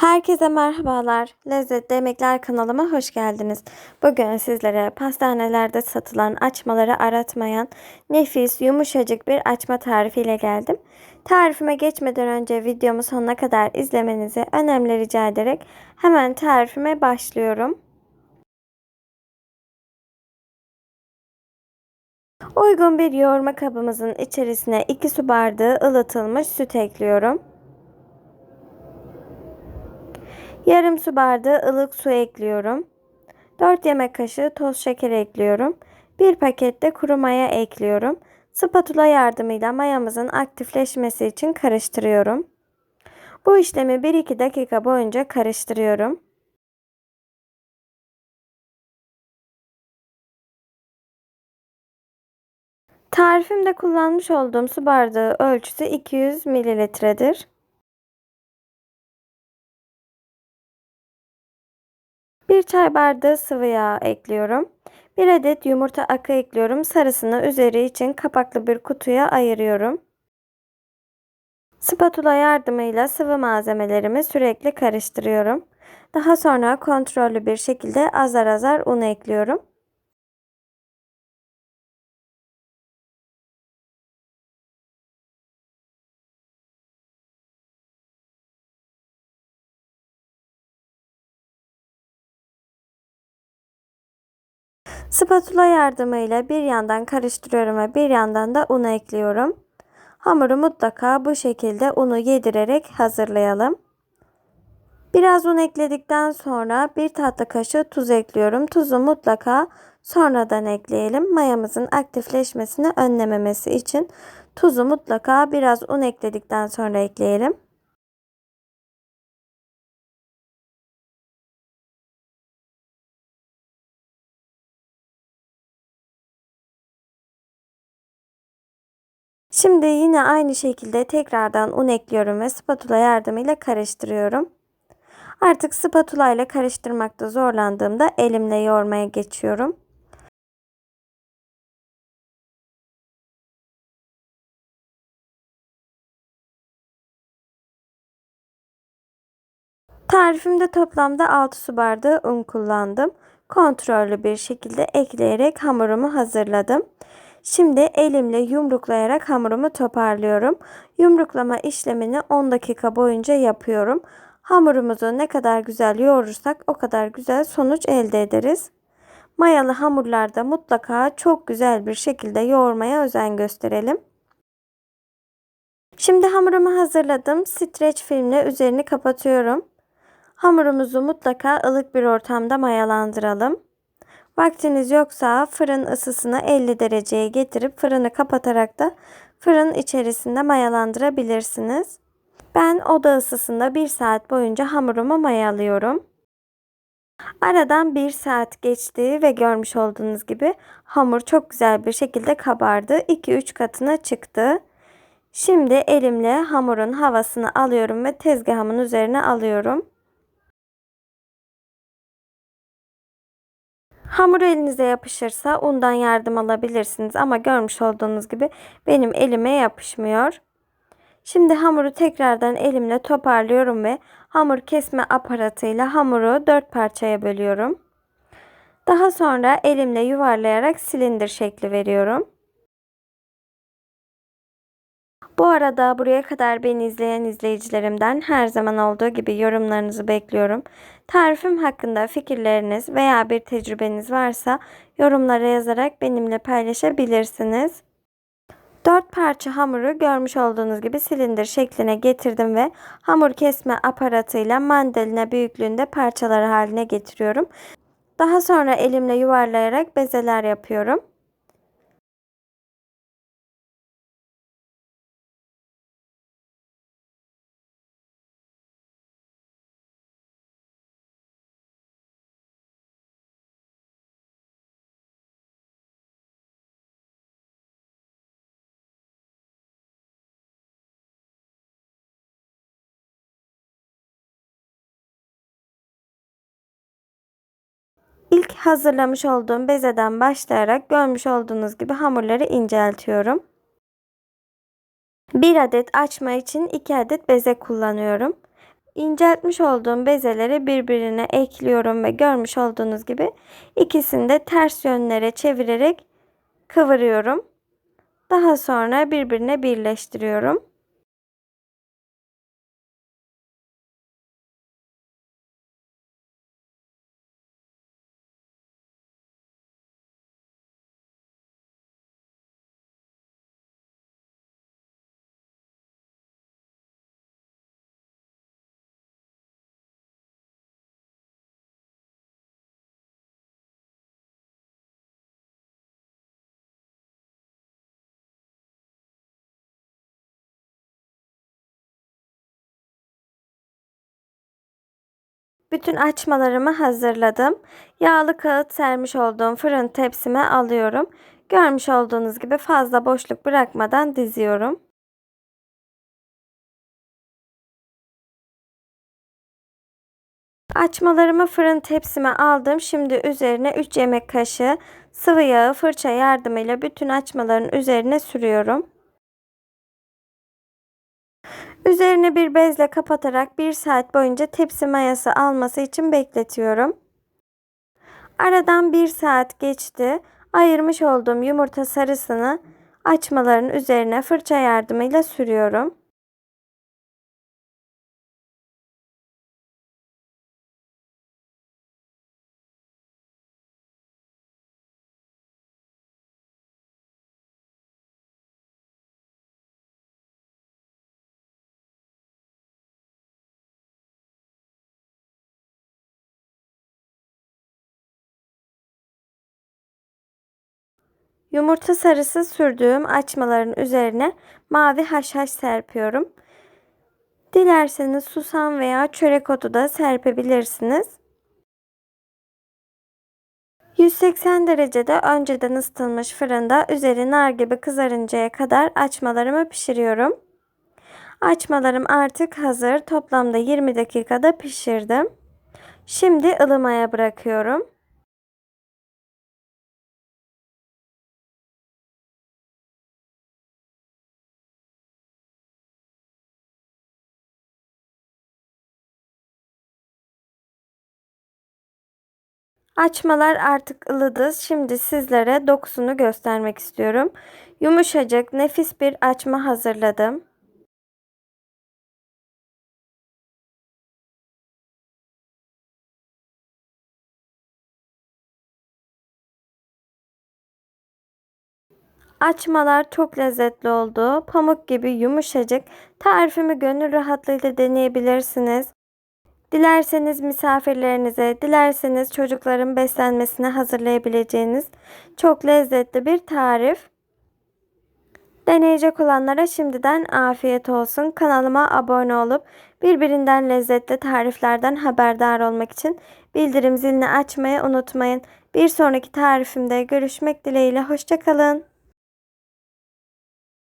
Herkese merhabalar. Lezzetli Yemekler kanalıma hoş geldiniz. Bugün sizlere pastanelerde satılan açmaları aratmayan nefis yumuşacık bir açma tarifiyle geldim. Tarifime geçmeden önce videomu sonuna kadar izlemenizi önemli rica ederek hemen tarifime başlıyorum. Uygun bir yoğurma kabımızın içerisine 2 su bardağı ılıtılmış süt ekliyorum. Yarım su bardağı ılık su ekliyorum. 4 yemek kaşığı toz şeker ekliyorum. 1 paket de kuru maya ekliyorum. Spatula yardımıyla mayamızın aktifleşmesi için karıştırıyorum. Bu işlemi 1-2 dakika boyunca karıştırıyorum. Tarifimde kullanmış olduğum su bardağı ölçüsü 200 mililitredir. Bir çay bardağı sıvı yağ ekliyorum. Bir adet yumurta akı ekliyorum. Sarısını üzeri için kapaklı bir kutuya ayırıyorum. Spatula yardımıyla sıvı malzemelerimi sürekli karıştırıyorum. Daha sonra kontrollü bir şekilde azar azar un ekliyorum. Spatula yardımıyla bir yandan karıştırıyorum ve bir yandan da unu ekliyorum. Hamuru mutlaka bu şekilde unu yedirerek hazırlayalım. Biraz un ekledikten sonra bir tatlı kaşığı tuz ekliyorum. Tuzu mutlaka sonradan ekleyelim. Mayamızın aktifleşmesini önlememesi için tuzu mutlaka biraz un ekledikten sonra ekleyelim. Şimdi yine aynı şekilde tekrardan un ekliyorum ve spatula yardımıyla karıştırıyorum. Artık spatula ile karıştırmakta zorlandığımda elimle yoğurmaya geçiyorum. Tarifimde toplamda 6 su bardağı un kullandım. Kontrollü bir şekilde ekleyerek hamurumu hazırladım. Şimdi elimle yumruklayarak hamurumu toparlıyorum. Yumruklama işlemini 10 dakika boyunca yapıyorum. Hamurumuzu ne kadar güzel yoğurursak o kadar güzel sonuç elde ederiz. Mayalı hamurlarda mutlaka çok güzel bir şekilde yoğurmaya özen gösterelim. Şimdi hamurumu hazırladım. Streç filmle üzerini kapatıyorum. Hamurumuzu mutlaka ılık bir ortamda mayalandıralım. Vaktiniz yoksa fırın ısısını 50 dereceye getirip fırını kapatarak da fırın içerisinde mayalandırabilirsiniz. Ben oda ısısında 1 saat boyunca hamurumu mayalıyorum. Aradan 1 saat geçti ve görmüş olduğunuz gibi hamur çok güzel bir şekilde kabardı. 2-3 katına çıktı. Şimdi elimle hamurun havasını alıyorum ve tezgahımın üzerine alıyorum. Hamur elinize yapışırsa undan yardım alabilirsiniz ama görmüş olduğunuz gibi benim elime yapışmıyor. Şimdi hamuru tekrardan elimle toparlıyorum ve hamur kesme aparatıyla hamuru dört parçaya bölüyorum. Daha sonra elimle yuvarlayarak silindir şekli veriyorum. Bu arada buraya kadar beni izleyen izleyicilerimden her zaman olduğu gibi yorumlarınızı bekliyorum. Tarifim hakkında fikirleriniz veya bir tecrübeniz varsa yorumlara yazarak benimle paylaşabilirsiniz. 4 parça hamuru görmüş olduğunuz gibi silindir şekline getirdim ve hamur kesme aparatıyla mandalina büyüklüğünde parçalar haline getiriyorum. Daha sonra elimle yuvarlayarak bezeler yapıyorum. İlk hazırlamış olduğum bezeden başlayarak görmüş olduğunuz gibi hamurları inceltiyorum. 1 adet açma için 2 adet beze kullanıyorum. inceltmiş olduğum bezeleri birbirine ekliyorum ve görmüş olduğunuz gibi ikisini de ters yönlere çevirerek kıvırıyorum. Daha sonra birbirine birleştiriyorum. Bütün açmalarımı hazırladım. Yağlı kağıt sermiş olduğum fırın tepsime alıyorum. Görmüş olduğunuz gibi fazla boşluk bırakmadan diziyorum. Açmalarımı fırın tepsime aldım. Şimdi üzerine 3 yemek kaşığı sıvı yağı fırça yardımıyla bütün açmaların üzerine sürüyorum. Üzerine bir bezle kapatarak 1 saat boyunca tepsi mayası alması için bekletiyorum. Aradan 1 saat geçti. Ayırmış olduğum yumurta sarısını açmaların üzerine fırça yardımıyla sürüyorum. Yumurta sarısı sürdüğüm açmaların üzerine mavi haşhaş serpiyorum. Dilerseniz susam veya çörek otu da serpebilirsiniz. 180 derecede önceden ısıtılmış fırında üzeri nar gibi kızarıncaya kadar açmalarımı pişiriyorum. Açmalarım artık hazır. Toplamda 20 dakikada pişirdim. Şimdi ılımaya bırakıyorum. Açmalar artık ılıdı. Şimdi sizlere dokusunu göstermek istiyorum. Yumuşacık, nefis bir açma hazırladım. Açmalar çok lezzetli oldu. Pamuk gibi yumuşacık. Tarifimi gönül rahatlığıyla deneyebilirsiniz. Dilerseniz misafirlerinize, dilerseniz çocukların beslenmesine hazırlayabileceğiniz çok lezzetli bir tarif. Deneyecek olanlara şimdiden afiyet olsun. Kanalıma abone olup birbirinden lezzetli tariflerden haberdar olmak için bildirim zilini açmayı unutmayın. Bir sonraki tarifimde görüşmek dileğiyle. Hoşçakalın.